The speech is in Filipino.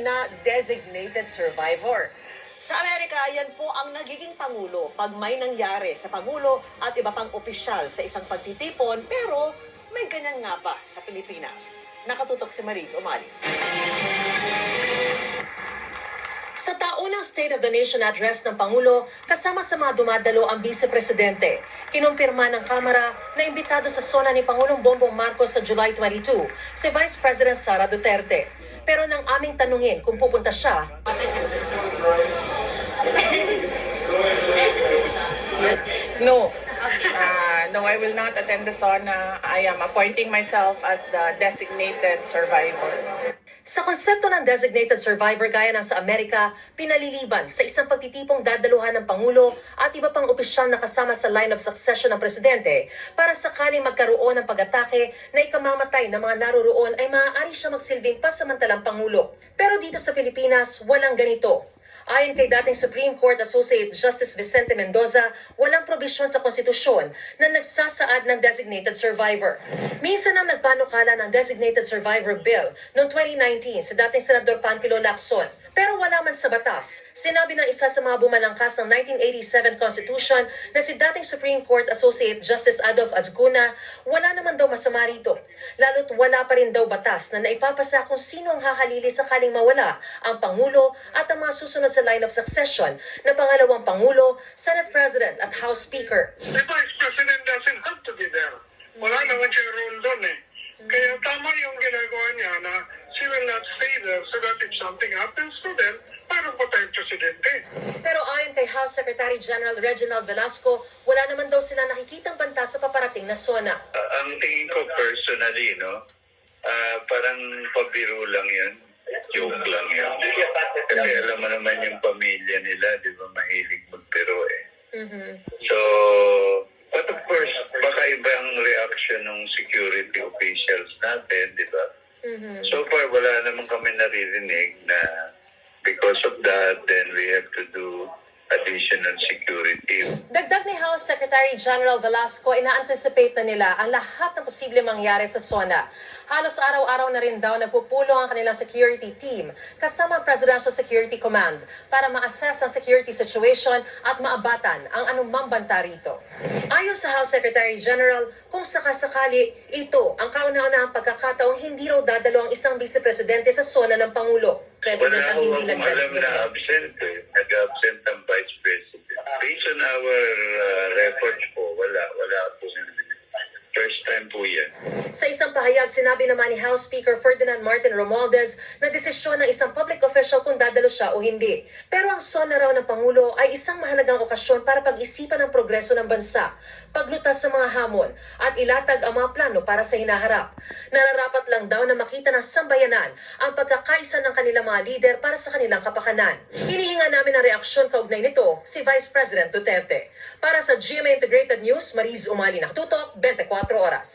na designated survivor. Sa Amerika, yan po ang nagiging pangulo pag may nangyari sa pangulo at iba pang opisyal sa isang pagtitipon, pero may ganyan nga ba sa Pilipinas? Nakatutok si Maris Umali. Sa taunang State of the Nation address ng Pangulo, kasama sa mga dumadalo ang Vice Presidente, kinumpirma ng Kamara na imbitado sa sona ni Pangulong Bongbong Marcos sa July 22 si Vice President Sara Duterte. Pero nang aming tanungin kung pupunta siya, No. Uh, no, I will not attend the sauna. I am appointing myself as the designated survivor. Sa konsepto ng designated survivor gaya ng sa Amerika, pinaliliban sa isang pagtitipong dadaluhan ng Pangulo at iba pang opisyal na kasama sa line of succession ng Presidente para sakaling magkaroon ng pag-atake na ikamamatay ng mga naroroon ay maaari siya magsilbing pasamantalang Pangulo. Pero dito sa Pilipinas, walang ganito. Ayon kay dating Supreme Court Associate Justice Vicente Mendoza, walang probisyon sa konstitusyon na nagsasaad ng designated survivor. Minsan ang nagpanukala ng designated survivor bill noong 2019 sa dating Senador Panfilo Lacson. Pero wala man sa batas. Sinabi ng isa sa mga bumalangkas ng 1987 Constitution na si dating Supreme Court Associate Justice Adolf Asguna, wala naman daw masama rito. Lalo't wala pa rin daw batas na naipapasa kung sino ang hahalili sakaling mawala ang Pangulo at ang mga susunod sa line of succession na pangalawang Pangulo, Senate President at House Speaker. The Vice President doesn't have to be there. Wala naman siyang role doon eh. Kaya tama yung ginagawa niya na she will stay there so that if something happens to them, mayroon pa tayong presidente. Pero ayon kay House Secretary General Reginald Velasco, wala naman daw sila nakikitang banta sa paparating na sona. Uh, ang tingin ko personally, no, ah, parang pabiro lang yun. Joke lang yun. Kasi alam mo naman yung pamilya nila, di ba, mahilig magbiro eh. Mhm. So, but of course, baka iba ang reaction ng security officials natin, di ba? Mhm. So far, wala naman kami naririnig na because of that, then we have to do additional security. Dagdag House Secretary General Velasco, ina-anticipate na nila ang lahat ng posible mangyari sa SONA. Halos araw-araw na rin daw nagpupulong ang kanilang security team kasama ang Presidential Security Command para ma-assess ang security situation at maabatan ang anumang banta rito. Ayon sa House Secretary General, kung sakasakali, ito ang kauna-unahang pagkakataong hindi raw dadalo ang isang vice-presidente sa SONA ng Pangulo. President Wala ang hindi akong alam na nagdalo. absent. Nag-absent ang. strengthen our uh, efforts Sa isang pahayag, sinabi naman ni House Speaker Ferdinand Martin Romualdez na desisyon ng isang public official kung dadalo siya o hindi. Pero ang sona raw ng Pangulo ay isang mahalagang okasyon para pag-isipan ang progreso ng bansa, paglutas sa mga hamon, at ilatag ang mga plano para sa hinaharap. Nararapat lang daw na makita ng sambayanan ang pagkakaisa ng kanilang mga lider para sa kanilang kapakanan. Hinihinga namin ang reaksyon kaugnay nito si Vice President Duterte. Para sa GMA Integrated News, Mariz Umali Naktutok, 24 oras.